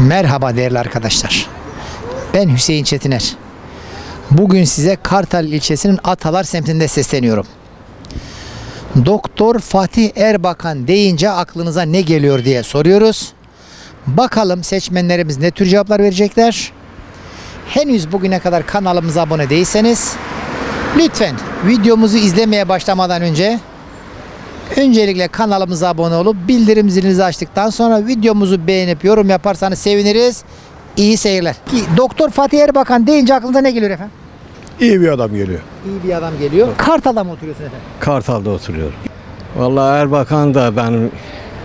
Merhaba değerli arkadaşlar. Ben Hüseyin Çetiner. Bugün size Kartal ilçesinin Atalar semtinde sesleniyorum. Doktor Fatih Erbakan deyince aklınıza ne geliyor diye soruyoruz. Bakalım seçmenlerimiz ne tür cevaplar verecekler. Henüz bugüne kadar kanalımıza abone değilseniz lütfen videomuzu izlemeye başlamadan önce Öncelikle kanalımıza abone olup bildirim zilinizi açtıktan sonra videomuzu beğenip yorum yaparsanız seviniriz. İyi seyirler. Doktor Fatih Erbakan deyince aklınıza ne geliyor efendim? İyi bir adam geliyor. İyi bir adam geliyor. Kartal'da mı oturuyorsun efendim? Kartal'da oturuyorum. Vallahi Erbakan da benim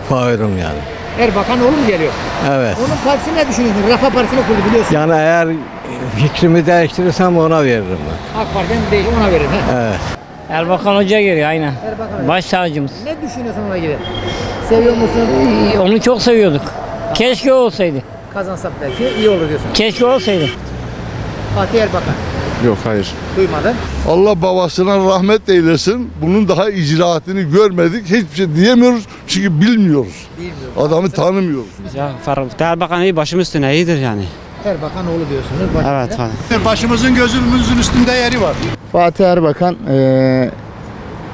favorim yani. Erbakan oğlu mu geliyor? Evet. Onun partisini ne düşünüyorsun? Rafa Partisi'ni kurdu biliyorsun. Yani eğer fikrimi değiştirirsem ona veririm ben. AK Parti'den değil ona verin. He? Evet. Erbakan Hoca geliyor aynen. Erbakan Hoca. Baş tacımız. Ne düşünüyorsun ona gibi? Seviyor musun? Ee, Onu çok seviyorduk. Keşke olsaydı. Kazansak belki iyi olur diyorsun. Keşke olsaydı. Fatih Erbakan. Yok hayır. Duymadın. Allah babasına rahmet eylesin. Bunun daha icraatını görmedik. Hiçbir şey diyemiyoruz çünkü bilmiyoruz. Bilmiyorum. Adamı tanımıyoruz. Ya Faruk Erbakan iyi başım üstüne iyidir yani. Erbakan oğlu diyorsunuz. Evet. Faruk. Başımızın gözümüzün üstünde yeri var. Fatih Erbakan, eee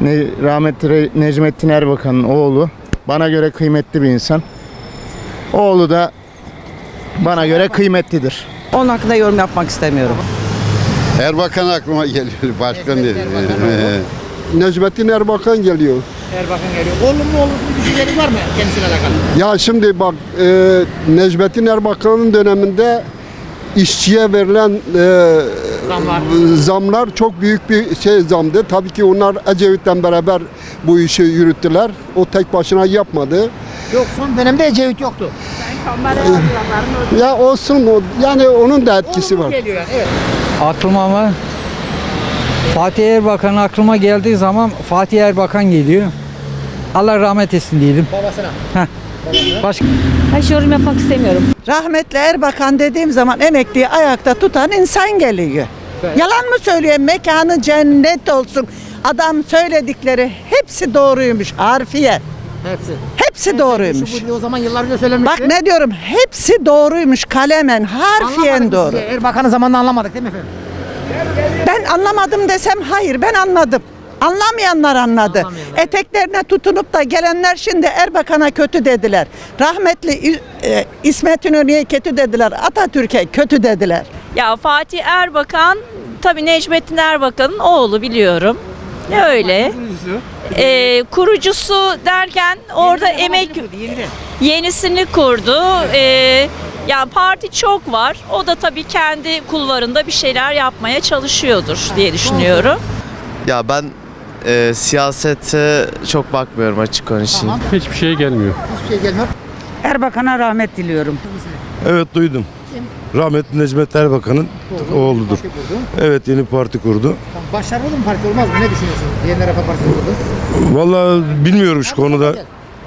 ne, rahmetli Necmettin Erbakan'ın oğlu. Bana göre kıymetli bir insan. Oğlu da bana göre kıymetlidir. Onun hakkında yorum yapmak istemiyorum. Erbakan aklıma geliyor. Başka ne? Necmettin Erbakan geliyor. Erbakan geliyor. Olumlu olumsuz düşünceniz var mı kendisine alakalı? Ya şimdi bak e, Necmettin Erbakan'ın döneminde işçiye verilen e, Zamlar. zamlar çok büyük bir şey zamdı. Tabii ki onlar Ecevit'le beraber bu işi yürüttüler. O tek başına yapmadı. Yok son dönemde Ecevit yoktu. Ya olsun o yani onun da etkisi Olumlu var. geliyor yani. Evet. Aklıma mı? Fatih Erbakan aklıma geldiği zaman Fatih Erbakan geliyor. Allah rahmet etsin diyelim. Babasına. Başka Hiç yorum yapmak istemiyorum. Rahmetli Erbakan dediğim zaman emekliyi ayakta tutan insan geliyor. Yalan mı söylüyor? Mekanı cennet olsun. Adam söyledikleri hepsi doğruymuş harfiye. Hepsi. Hepsi doğruymuş. Şu bu o zaman yıllar önce söylenmişti. Bak ne diyorum hepsi doğruymuş kalemen harfiyen Anlamadık doğru. Erbakan'ın zamanında anlamadık değil mi efendim? Ben anlamadım desem hayır ben anladım. Anlamayanlar anladı. Anlamayanlar. Eteklerine tutunup da gelenler şimdi Erbakan'a kötü dediler. Rahmetli e, İsmet İnönü'ye kötü dediler. Atatürk'e kötü dediler. Ya Fatih Erbakan, tabii Necmettin Erbakan'ın oğlu biliyorum. Öyle. Ee, kurucusu derken orada emek yenisini kurdu. Ee, ya parti çok var. O da tabii kendi kulvarında bir şeyler yapmaya çalışıyordur diye düşünüyorum. Ya ben e, siyasete çok bakmıyorum açık konuşayım. Hiçbir şey gelmiyor. Hiçbir şey gelmiyor. Erbakan'a rahmet diliyorum. Evet duydum. Rahmetli Necmet Erbakan'ın oğludur. Evet yeni parti kurdu. Tamam, Başarılı mı parti olmaz mı? Ne düşünüyorsun? Diğerine Rafa Partisi kurdu. Vallahi bilmiyorum şu konuda.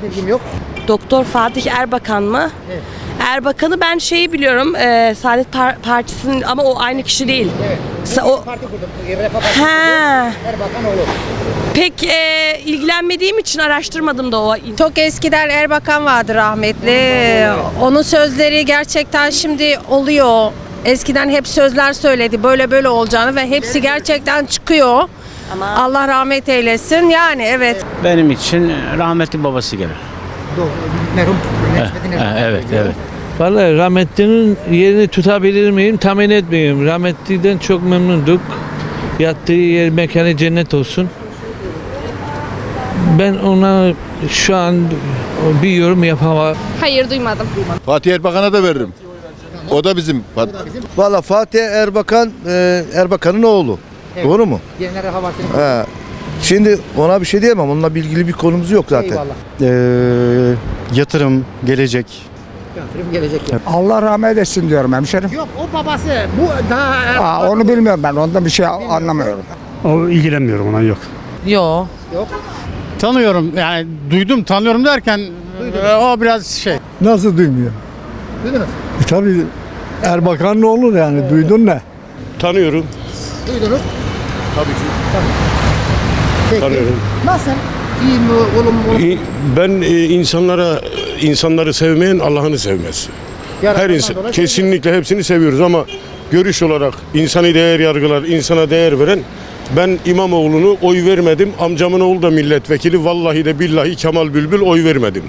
Bilgim yok. Doktor Fatih Erbakan mı? Evet. Erbakan'ı ben şeyi biliyorum, e, Saadet Par- Partisi'nin ama o aynı kişi değil. Evet. Sa- o Parti kurdu. Partisi ha, kurdu. Erbakan oğlu. pek e, ilgilenmediğim için araştırmadım da o. Çok eskiden Erbakan vardı rahmetli. Onun sözleri gerçekten şimdi oluyor. Eskiden hep sözler söyledi böyle böyle olacağını ve hepsi gerçekten çıkıyor. Allah rahmet eylesin. Yani evet. Benim için rahmetli babası gelir. Merhum Necmettin Erbakan. evet, geliyor. evet. Vallahi rahmetlinin yerini tutabilir miyim? Tahmin etmiyorum. Rahmetliden çok memnunduk. Yattığı yer mekanı cennet olsun. Ben ona şu an bir yorum yapamam. Hayır duymadım. Fatih Erbakan'a da veririm. O da bizim. Valla Fatih Erbakan, e, Erbakan'ın oğlu. Evet. Doğru mu? Partisi'ni kurdu. He. Şimdi ona bir şey diyemem. Onunla ilgili bir konumuz yok zaten. Eyvallah. yatırım, gelecek. Yatırım gelecek. Allah rahmet etsin diyorum hemşerim. Yok o babası. Bu daha Aa, onu bilmiyorum ben. Ondan bir şey anlamıyorum. O ilgilenmiyorum ona yok. Yok. Tanıyorum yani duydum tanıyorum derken e, o biraz şey. Nasıl duymuyor? duydunuz. Tabii Erbakan'ın oğlu yani. Duydun ne? Tanıyorum. Duydunuz. Tabii ki. Peki. Tanıyorum. Nasıl? İyi mi? Olumlu mu? Ben insanlara insanları sevmeyen Allah'ını sevmez. Her insan dolayı kesinlikle hepsini seviyoruz ama görüş olarak insani değer yargılar, insana değer veren ben İmamoğlu'nu oy vermedim. Amcamın oğlu da milletvekili. Vallahi de billahi Kemal Bülbül oy vermedim.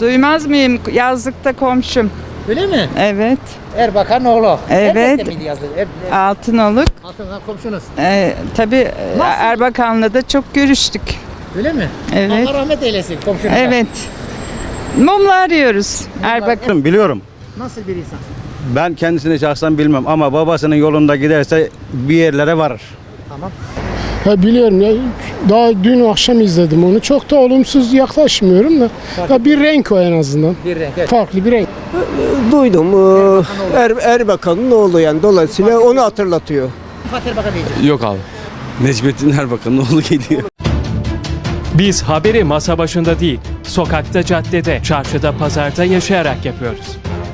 Duymaz mıyım? Yazlıkta komşum. Öyle mi? Evet. Erbakan oğlu. Evet. Elbette miydi yazdı? Er, er, Altınoluk. altından komşunuz. Ee, tabii e, Erbakan'la da çok görüştük. Öyle mi? Evet. Allah rahmet eylesin komşunuza. Evet. Mumla arıyoruz. Erbakan. Biliyorum. Nasıl bir insan? Ben kendisini şahsen bilmem ama babasının yolunda giderse bir yerlere varır. Tamam. Ha, biliyorum ya. Daha dün akşam izledim onu. Çok da olumsuz yaklaşmıyorum da. Ya bir renk o en azından. Bir renk. Evet. Farklı bir renk. Duydum. Er, Erbakan'ın oğlu yani dolayısıyla onu hatırlatıyor. Fatih Erbakan diyeceğim. Yok abi. Necmettin Erbakan'ın oğlu geliyor. Biz haberi masa başında değil, sokakta, caddede, çarşıda, pazarda yaşayarak yapıyoruz.